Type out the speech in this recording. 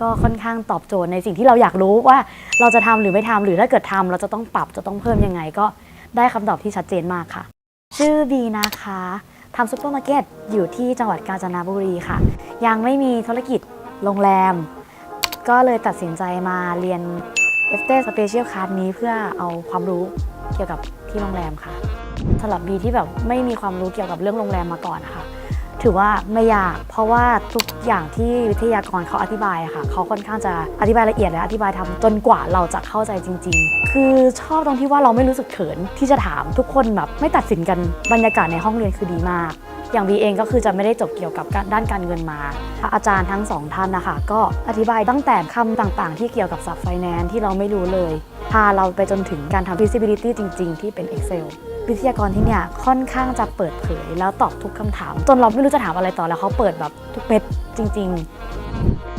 ก็ค่อนข้างตอบโจทย์ในสิ่งที่เราอยากรู้ว่าเราจะทำหรือไม่ทำหรือถ้าเกิดทำเราจะต้องปรับจะต้องเพิ่มยังไง ก็ได้คำตอบที่ชัดเจนมากค่ะ ชื่อบีนะคะทำซุปเปอร์มาร์เก็ตอยู่ที่จังหวัดกาญจนบุรีค่ะ ยังไม่มีธุรกิจโรงแรม ก็เลยตัดสินใจมาเรียน f t Special Class นี้เพื่อเอาความรู้เกี่ยวกับที่โรงแรมค่ะสำหรับบีที่แบบไม่มีความรู้เกี่ยวกับเรื่องโรงแรมมาก่อนนะคะ ถือว่าไม่ยาก เพราะว่าทุกอย่างที่วิทยากรเขาอธิบายค่ะเขาค่อนข้างจะอธิบายละเอียดและอธิบายทำจนกว่าเราจะเข้าใจจริง ๆ คือชอบตรงที่ว่าเราไม่รู้สึกเขินที่จะถามทุกคนแบบไม่ตัดสินกันบรรยากาศในห้องเรียนคือดีมากอย่างบีเองก็คือจะไม่ได้จบเกี่ยวกับด้านการเงินมา อาจารย์ทั้งสองท่านนะคะ ก็อธิบายตั้งแต่คำต่างๆ ที่เกี่ยวกับศัพท์ไฟแนนซ์ที่เราไม่รู้เลย พาเราไปจนถึงการทำ feasibility จริง ๆ ที่เป็น Excel วิทยากรที่เนี่ยค่อนข้างจะเปิดเผย แล้วตอบทุกคำถาม จนเราไม่รู้จะถามอะไรต่อแล้วเขาเปิดแบบทุกเม็ดจริง ๆ